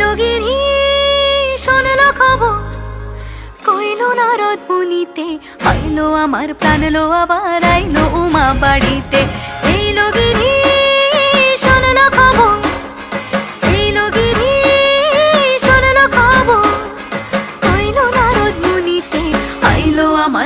লোকেরই শুনল খবর। কইল নারদ মুনিতে আইলো আমার প্রাণ লো আবার আইলো।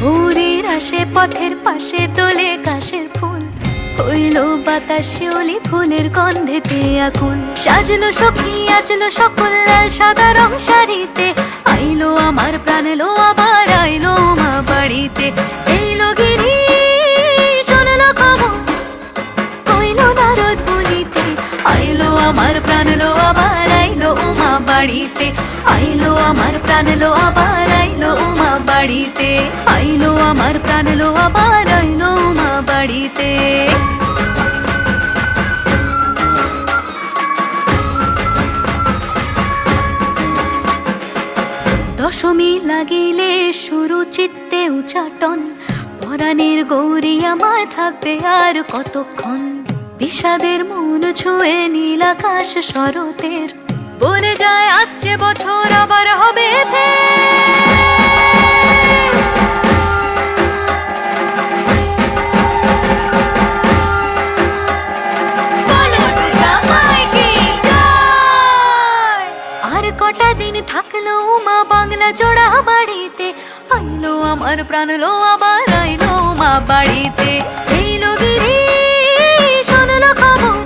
ভোরের আসে, পথের পাশে দোলে কাশের ফুল। হইল বাতাস শিউলি ফুলের গন্ধেতে আকুল সাজলো সখী, আজলো সকল লাল সাদা রং শাড়িতে। আইলো আমার প্রাণ, এলো আবার, আইলো মা বাড়িতে। এইলো গিরি, শোনলো খবর। বলিতে আইলো আমার প্রাণ, এলো আবার, আইলো উমা বাড়িতে। আইলো আমার প্রাণ, এলো আবার বাড়িতে। আইলো আমার প্রাণ এলো আবার আইলো উমা বাড়িতে। দশমী লাগিলে শুরু চিত্তে উচাটন, পরাণের গৌরী আমার থাকবে আর কতক্ষণ? বিষাদের মন ছুঁয়ে নীল আকাশ শরতের বলে যায় আসছে আমার প্রাণ লো, আবার আইলো মা বাড়িতে। এইলো গিরি শোনলো খবর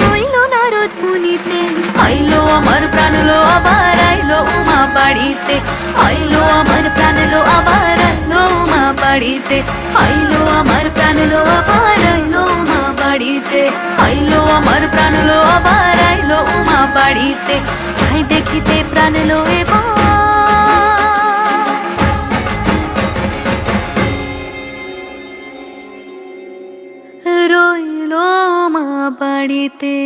কইলো নারদ মুনিতে। আইলো আমার প্রাণ লো, আবার আইলো উমা বাড়িতে। আইলো আমার প্রাণ লো, আবার আইলো উমা বাড়িতে। আইলো আমার প্রাণ লো, আবার আইলো উমা বাড়িতে। আইলো আমার প্রাণ লো, আবার আইলো উমা বাড়িতে। বাড়িতে।